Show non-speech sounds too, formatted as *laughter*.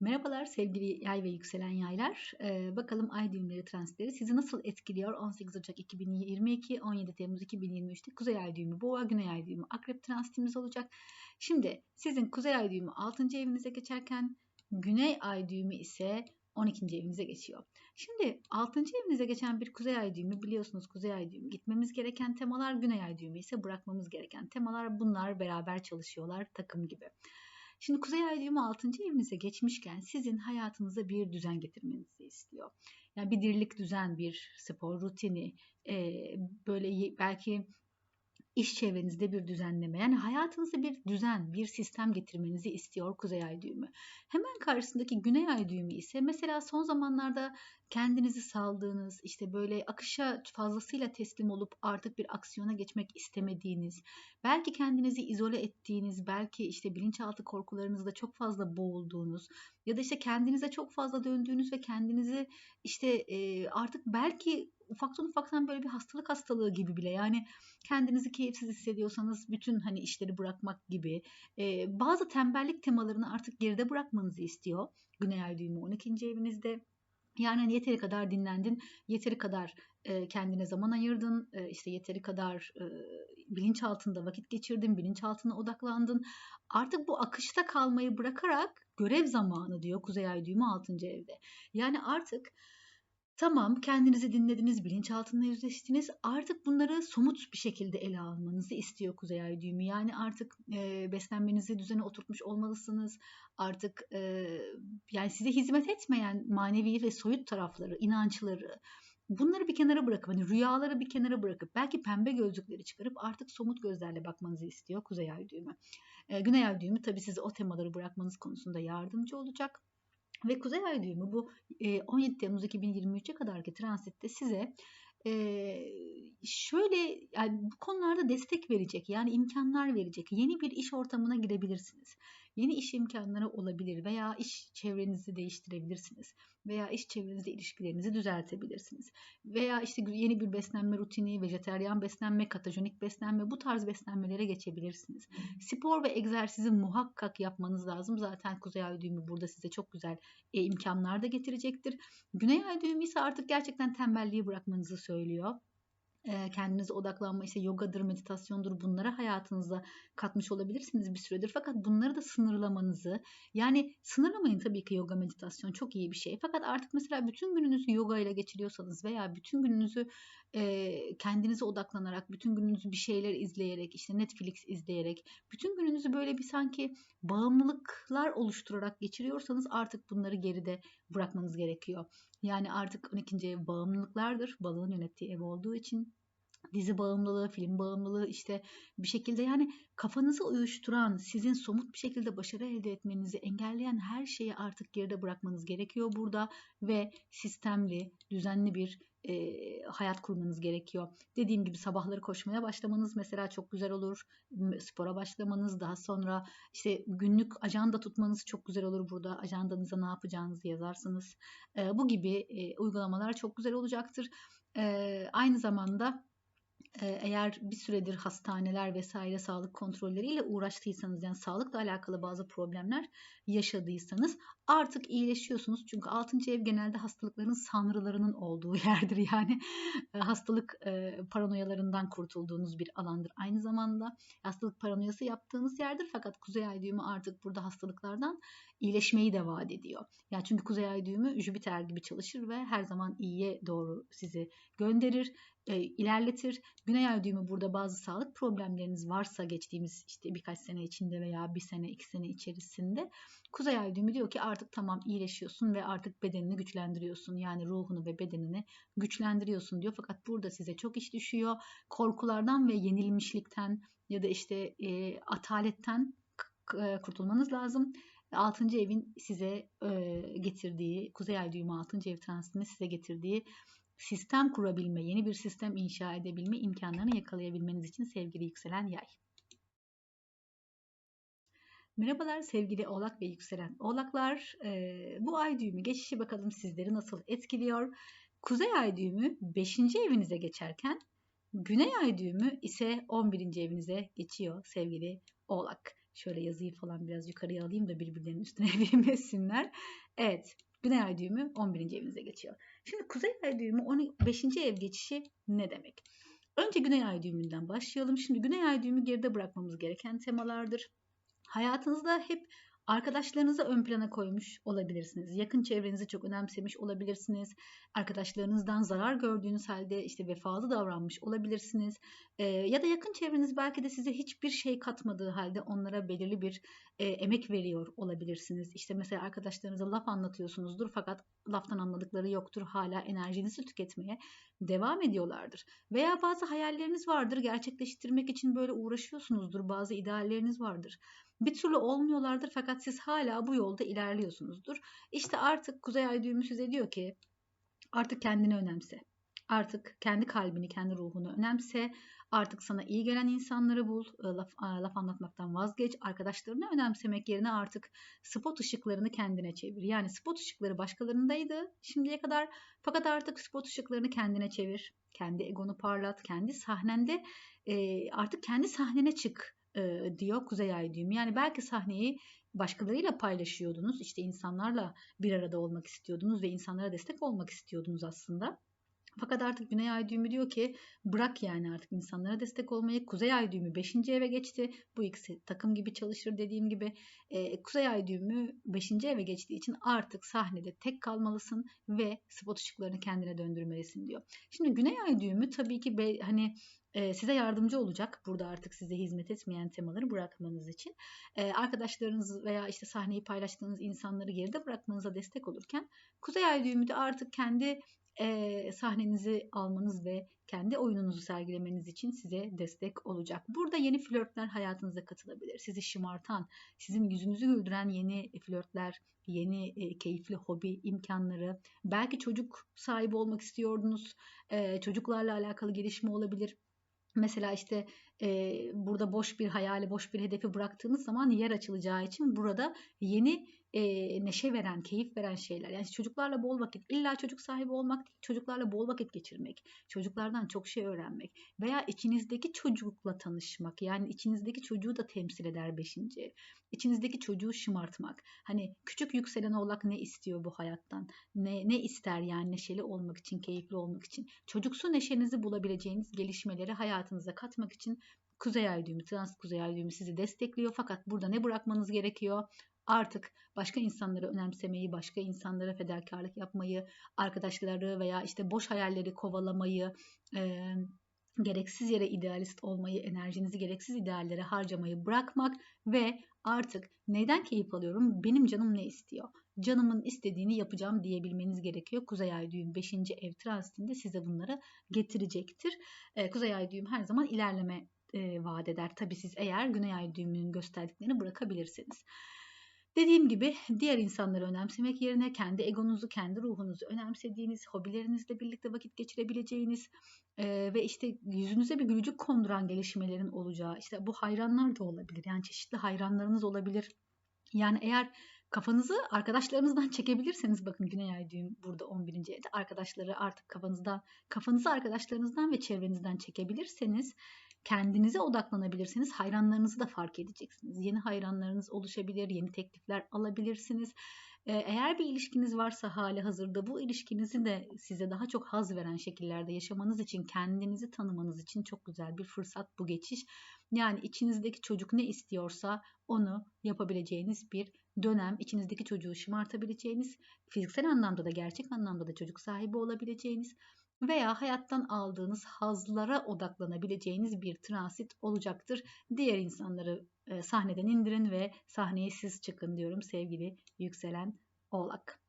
Merhabalar sevgili yay ve yükselen yaylar. Ee, bakalım ay düğümleri transitleri sizi nasıl etkiliyor? 18 Ocak 2022, 17 Temmuz 2023'te Kuzey ay düğümü, Boğa Güney ay düğümü, Akrep transitimiz olacak. Şimdi sizin Kuzey ay düğümü 6. evinize geçerken Güney ay düğümü ise 12. evinize geçiyor. Şimdi 6. evinize geçen bir kuzey ay düğümü biliyorsunuz kuzey ay düğümü gitmemiz gereken temalar güney ay düğümü ise bırakmamız gereken temalar bunlar beraber çalışıyorlar takım gibi. Şimdi Kuzey Ay düğümü 6. evinize geçmişken sizin hayatınıza bir düzen getirmenizi istiyor. Yani bir dirlik düzen, bir spor rutini, böyle belki iş çevrenizde bir düzenleme yani hayatınızda bir düzen, bir sistem getirmenizi istiyor Kuzey Ay düğümü. Hemen karşısındaki Güney Ay düğümü ise mesela son zamanlarda kendinizi saldığınız, işte böyle akışa fazlasıyla teslim olup artık bir aksiyona geçmek istemediğiniz, belki kendinizi izole ettiğiniz, belki işte bilinçaltı korkularınızda çok fazla boğulduğunuz ya da işte kendinize çok fazla döndüğünüz ve kendinizi işte artık belki ufaktan ufaktan böyle bir hastalık hastalığı gibi bile yani kendinizi keyifsiz hissediyorsanız bütün hani işleri bırakmak gibi e, bazı tembellik temalarını artık geride bırakmanızı istiyor. Güney ay düğümü 12. evinizde. Yani hani yeteri kadar dinlendin, yeteri kadar e, kendine zaman ayırdın, e, işte yeteri kadar e, bilinç altında vakit geçirdin, bilinç altına odaklandın. Artık bu akışta kalmayı bırakarak görev zamanı diyor Kuzey Ay düğümü 6. evde. Yani artık Tamam, kendinizi dinlediniz, bilinçaltında yüzleştiniz. Artık bunları somut bir şekilde ele almanızı istiyor Kuzey Ay düğümü. Yani artık e, beslenmenizi düzene oturtmuş olmalısınız. Artık e, yani size hizmet etmeyen manevi ve soyut tarafları, inançları, bunları bir kenara bırakıp hani rüyaları bir kenara bırakıp belki pembe gözlükleri çıkarıp artık somut gözlerle bakmanızı istiyor Kuzey Ay düğümü. E, Güney Ay düğümü tabii size o temaları bırakmanız konusunda yardımcı olacak. Ve Kuzey Ay düğümü bu 17 Temmuz 2023'e kadarki transitte size şöyle yani bu konularda destek verecek yani imkanlar verecek yeni bir iş ortamına girebilirsiniz yeni iş imkanları olabilir veya iş çevrenizi değiştirebilirsiniz veya iş çevrenizde ilişkilerinizi düzeltebilirsiniz. Veya işte yeni bir beslenme rutini, vejeteryan beslenme, katajonik beslenme bu tarz beslenmelere geçebilirsiniz. Spor ve egzersizi muhakkak yapmanız lazım. Zaten Kuzey Ay düğümü burada size çok güzel e, imkanlar da getirecektir. Güney Ay düğümü ise artık gerçekten tembelliği bırakmanızı söylüyor kendinize odaklanma işte yogadır, meditasyondur bunlara hayatınıza katmış olabilirsiniz bir süredir. Fakat bunları da sınırlamanızı yani sınırlamayın tabii ki yoga meditasyon çok iyi bir şey. Fakat artık mesela bütün gününüzü yoga ile geçiriyorsanız veya bütün gününüzü kendinize odaklanarak, bütün gününüzü bir şeyler izleyerek, işte Netflix izleyerek, bütün gününüzü böyle bir sanki bağımlılıklar oluşturarak geçiriyorsanız artık bunları geride bırakmanız gerekiyor. Yani artık 12. ev bağımlılıklardır. Balığın yönettiği ev olduğu için dizi bağımlılığı, film bağımlılığı işte bir şekilde yani kafanızı uyuşturan, sizin somut bir şekilde başarı elde etmenizi engelleyen her şeyi artık geride bırakmanız gerekiyor burada ve sistemli, düzenli bir e, hayat kurmanız gerekiyor. Dediğim gibi sabahları koşmaya başlamanız mesela çok güzel olur. Spora başlamanız, daha sonra işte günlük ajanda tutmanız çok güzel olur burada. Ajandanıza ne yapacağınızı yazarsınız. E, bu gibi e, uygulamalar çok güzel olacaktır. E, aynı zamanda eğer bir süredir hastaneler vesaire sağlık kontrolleriyle uğraştıysanız yani sağlıkla alakalı bazı problemler yaşadıysanız artık iyileşiyorsunuz. Çünkü 6. ev genelde hastalıkların sanrılarının olduğu *laughs* yerdir. Yani hastalık paranoyalarından kurtulduğunuz bir alandır. Aynı zamanda hastalık paranoyası yaptığınız yerdir. Fakat kuzey ay düğümü artık burada hastalıklardan iyileşmeyi de vaat ediyor. Yani çünkü kuzey ay düğümü Jüpiter gibi çalışır ve her zaman iyiye doğru sizi gönderir e, ilerletir. Güney ay düğümü burada bazı sağlık problemleriniz varsa geçtiğimiz işte birkaç sene içinde veya bir sene iki sene içerisinde kuzey ay düğümü diyor ki artık tamam iyileşiyorsun ve artık bedenini güçlendiriyorsun. Yani ruhunu ve bedenini güçlendiriyorsun diyor. Fakat burada size çok iş düşüyor. Korkulardan ve yenilmişlikten ya da işte e, ataletten e, kurtulmanız lazım. 6. evin size e, getirdiği, Kuzey Ay düğümü 6. ev transitinde size getirdiği sistem kurabilme, yeni bir sistem inşa edebilme imkanlarını yakalayabilmeniz için sevgili yükselen yay. Merhabalar sevgili oğlak ve yükselen oğlaklar. Ee, bu ay düğümü geçişi bakalım sizleri nasıl etkiliyor. Kuzey ay düğümü 5. evinize geçerken güney ay düğümü ise 11. evinize geçiyor sevgili oğlak. Şöyle yazıyı falan biraz yukarıya alayım da birbirlerinin üstüne *laughs* binmesinler. Evet. Güney ay düğümü 11. evinize geçiyor. Şimdi kuzey ay düğümü 15. ev geçişi ne demek? Önce güney ay düğümünden başlayalım. Şimdi güney ay düğümü geride bırakmamız gereken temalardır. Hayatınızda hep Arkadaşlarınızı ön plana koymuş olabilirsiniz. Yakın çevrenizi çok önemsemiş olabilirsiniz. Arkadaşlarınızdan zarar gördüğünüz halde işte vefalı davranmış olabilirsiniz. Ee, ya da yakın çevreniz belki de size hiçbir şey katmadığı halde onlara belirli bir e, emek veriyor olabilirsiniz. İşte mesela arkadaşlarınıza laf anlatıyorsunuzdur fakat laftan anladıkları yoktur. Hala enerjinizi tüketmeye devam ediyorlardır. Veya bazı hayalleriniz vardır. Gerçekleştirmek için böyle uğraşıyorsunuzdur. Bazı idealleriniz vardır bir türlü olmuyorlardır fakat siz hala bu yolda ilerliyorsunuzdur. İşte artık Kuzey Ay düğümü size diyor ki artık kendini önemse. Artık kendi kalbini, kendi ruhunu önemse. Artık sana iyi gelen insanları bul. Laf, laf anlatmaktan vazgeç. Arkadaşlarını önemsemek yerine artık spot ışıklarını kendine çevir. Yani spot ışıkları başkalarındaydı şimdiye kadar. Fakat artık spot ışıklarını kendine çevir. Kendi egonu parlat. Kendi sahnende artık kendi sahnene çık e, diyor Kuzey Ay düğümü. Yani belki sahneyi başkalarıyla paylaşıyordunuz. İşte insanlarla bir arada olmak istiyordunuz ve insanlara destek olmak istiyordunuz aslında. Fakat artık Güney Ay düğümü diyor ki bırak yani artık insanlara destek olmayı. Kuzey Ay düğümü 5. eve geçti. Bu ikisi takım gibi çalışır dediğim gibi. E, Kuzey Ay düğümü 5. eve geçtiği için artık sahnede tek kalmalısın ve spot ışıklarını kendine döndürmelisin diyor. Şimdi Güney Ay düğümü tabii ki be, hani size yardımcı olacak. Burada artık size hizmet etmeyen temaları bırakmanız için. Arkadaşlarınız veya işte sahneyi paylaştığınız insanları geride bırakmanıza destek olurken Kuzey Ay düğümü de artık kendi e, sahnenizi almanız ve kendi oyununuzu sergilemeniz için size destek olacak. Burada yeni flörtler hayatınıza katılabilir. Sizi şımartan, sizin yüzünüzü güldüren yeni flörtler, yeni e, keyifli hobi imkanları, belki çocuk sahibi olmak istiyordunuz, e, çocuklarla alakalı gelişme olabilir. Mesela işte e, burada boş bir hayali, boş bir hedefi bıraktığınız zaman yer açılacağı için burada yeni e, neşe veren, keyif veren şeyler. Yani çocuklarla bol vakit, illa çocuk sahibi olmak değil, çocuklarla bol vakit geçirmek, çocuklardan çok şey öğrenmek veya içinizdeki çocukla tanışmak. Yani içinizdeki çocuğu da temsil eder beşinci İçinizdeki çocuğu şımartmak. Hani küçük yükselen oğlak ne istiyor bu hayattan? Ne, ne ister yani neşeli olmak için, keyifli olmak için? Çocuksu neşenizi bulabileceğiniz gelişmeleri hayatınıza katmak için Kuzey Ay düğümü, Trans Kuzey Ay düğümü sizi destekliyor. Fakat burada ne bırakmanız gerekiyor? Artık başka insanları önemsemeyi, başka insanlara fedakarlık yapmayı, arkadaşları veya işte boş hayalleri kovalamayı, e, gereksiz yere idealist olmayı, enerjinizi gereksiz ideallere harcamayı bırakmak ve artık neyden keyif alıyorum, benim canım ne istiyor? Canımın istediğini yapacağım diyebilmeniz gerekiyor. Kuzey Ay düğüm 5. ev transitinde size bunları getirecektir. Ee, Kuzey Ay düğüm her zaman ilerleme e, vaat eder. Tabii siz eğer Güney Ay düğümünün gösterdiklerini bırakabilirsiniz. Dediğim gibi diğer insanları önemsemek yerine kendi egonuzu, kendi ruhunuzu önemsediğiniz, hobilerinizle birlikte vakit geçirebileceğiniz e, ve işte yüzünüze bir gülücük konduran gelişmelerin olacağı, işte bu hayranlar da olabilir. Yani çeşitli hayranlarınız olabilir. Yani eğer kafanızı arkadaşlarınızdan *laughs* çekebilirseniz bakın Güney Ay düğüm burada 11. evde arkadaşları artık kafanızdan kafanızı arkadaşlarınızdan ve çevrenizden çekebilirseniz kendinize odaklanabilirsiniz. Hayranlarınızı da fark edeceksiniz. Yeni hayranlarınız oluşabilir, yeni teklifler alabilirsiniz. Eğer bir ilişkiniz varsa hali hazırda bu ilişkinizi de size daha çok haz veren şekillerde yaşamanız için, kendinizi tanımanız için çok güzel bir fırsat bu geçiş. Yani içinizdeki çocuk ne istiyorsa onu yapabileceğiniz bir dönem, içinizdeki çocuğu şımartabileceğiniz, fiziksel anlamda da gerçek anlamda da çocuk sahibi olabileceğiniz veya hayattan aldığınız hazlara odaklanabileceğiniz bir transit olacaktır. Diğer insanları e, sahneden indirin ve sahneye siz çıkın diyorum sevgili yükselen oğlak.